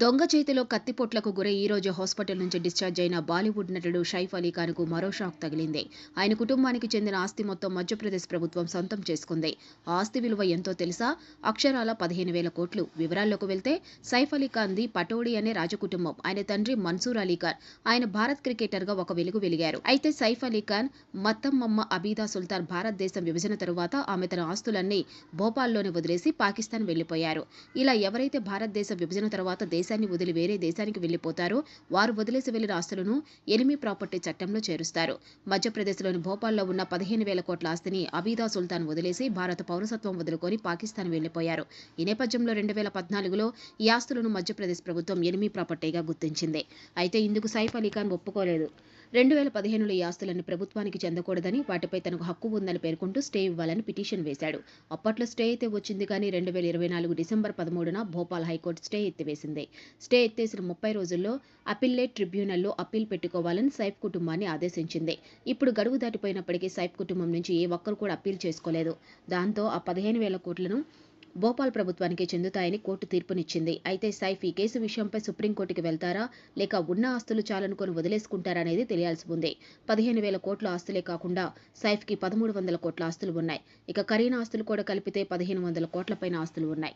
దొంగ చేతిలో కత్తిపోట్లకు గురై ఈ రోజు హాస్పిటల్ నుంచి డిశ్చార్జ్ అయిన బాలీవుడ్ నటుడు షైఫ్ అలీ ఖాన్కు మరో షాక్ తగిలింది. ఆయన కుటుంబానికి చెందిన ఆస్తి మొత్తం మధ్యప్రదేశ్ ప్రభుత్వం సొంతం చేసుకుంది. ఆ ఆస్తి విలువ ఎంతో తెలుసా? అక్షరాల పదిహేను వేల కోట్లు. వివరాల్లోకి వెళ్తే సైఫ్ అలీ ఖాన్ది పటోడి అనే రాజకుటుంబం. ఆయన తండ్రి మన్సూర్ అలీ ఖాన్. ఆయన భారత్ క్రికెటర్గా ఒక వెలుగు వెలిగారు. అయితే సైఫ్ అలీ ఖాన్ మత్తమ్మమ్మ అబీదా సుల్తాన్ భారతదేశం విభజన తరువాత ఆమె తన ఆస్తులన్నీ భోపాల్లోనే వదిలేసి పాకిస్తాన్ వెళ్ళిపోయారు ఇలా ఎవరైతే భారతదేశ విభజన తర్వాత దేశ దేశాన్ని వదిలి వేరే దేశానికి వెళ్ళిపోతారో వారు వదిలేసి వెళ్ళిన ఆస్తులను ఎనిమి ప్రాపర్టీ చట్టంలో చేరుస్తారు. మధ్యప్రదేశ్లోని భోపాల్లో ఉన్న పదిహేను వేల కోట్ల ఆస్తిని అబీదా సుల్తాన్ వదిలేసి భారత పౌరసత్వం వదులుకొని పాకిస్తాన్ వెళ్ళిపోయారు ఈ నేపథ్యంలో రెండు వేల పద్నాలుగులో ఈ ఆస్తులను మధ్యప్రదేశ్ ప్రభుత్వం ఎనిమి ప్రాపర్టీగా గుర్తించింది. అయితే ఇందుకు సైఫ్ అలీ ఖాన్ ఒప్పుకోలేదు. రెండు వేల పదిహేనులో ఈ ఆస్తులను ప్రభుత్వానికి చెందకూడదని వాటిపై తనకు హక్కు ఉందని పేర్కొంటూ స్టే ఇవ్వాలని పిటిషన్ వేశాడు. అప్పట్లో స్టే అయితే వచ్చింది కానీ రెండు వేల ఇరవై నాలుగు డిసెంబర్ పదమూడున భోపాల్ హైకోర్టు స్టే ఎత్తివేసింది. స్టే ఎత్తేసిన ముప్పై రోజుల్లో అపిల్లేట్ ట్రిబ్యునల్లో అప్పీల్ పెట్టుకోవాలని సైఫ్ కుటుంబాన్ని ఆదేశించింది. ఇప్పుడు గడువు దాటిపోయినప్పటికీ సైఫ్ కుటుంబం నుంచి ఏ ఒక్కరు కూడా అప్పీల్ చేసుకోలేదు. దాంతో ఆ పదిహేను వేల కోట్లను భోపాల్ ప్రభుత్వానికి చెందుతాయని కోర్టు తీర్పునిచ్చింది. అయితే సైఫ్ ఈ కేసు విషయంపై సుప్రీంకోర్టుకి వెళ్తారా? లేక ఉన్న ఆస్తులు చాలనుకొని వదిలేసుకుంటారా అనేది తెలియాల్సి ఉంది. పదిహేను వేల కోట్ల ఆస్తులే కాకుండా సైఫ్కి పదమూడు వందల కోట్ల ఆస్తులు ఉన్నాయి. ఇక కరీనా ఆస్తులు కూడా కలిపితే పదిహేను వందల కోట్ల పైన ఆస్తులు ఉన్నాయి.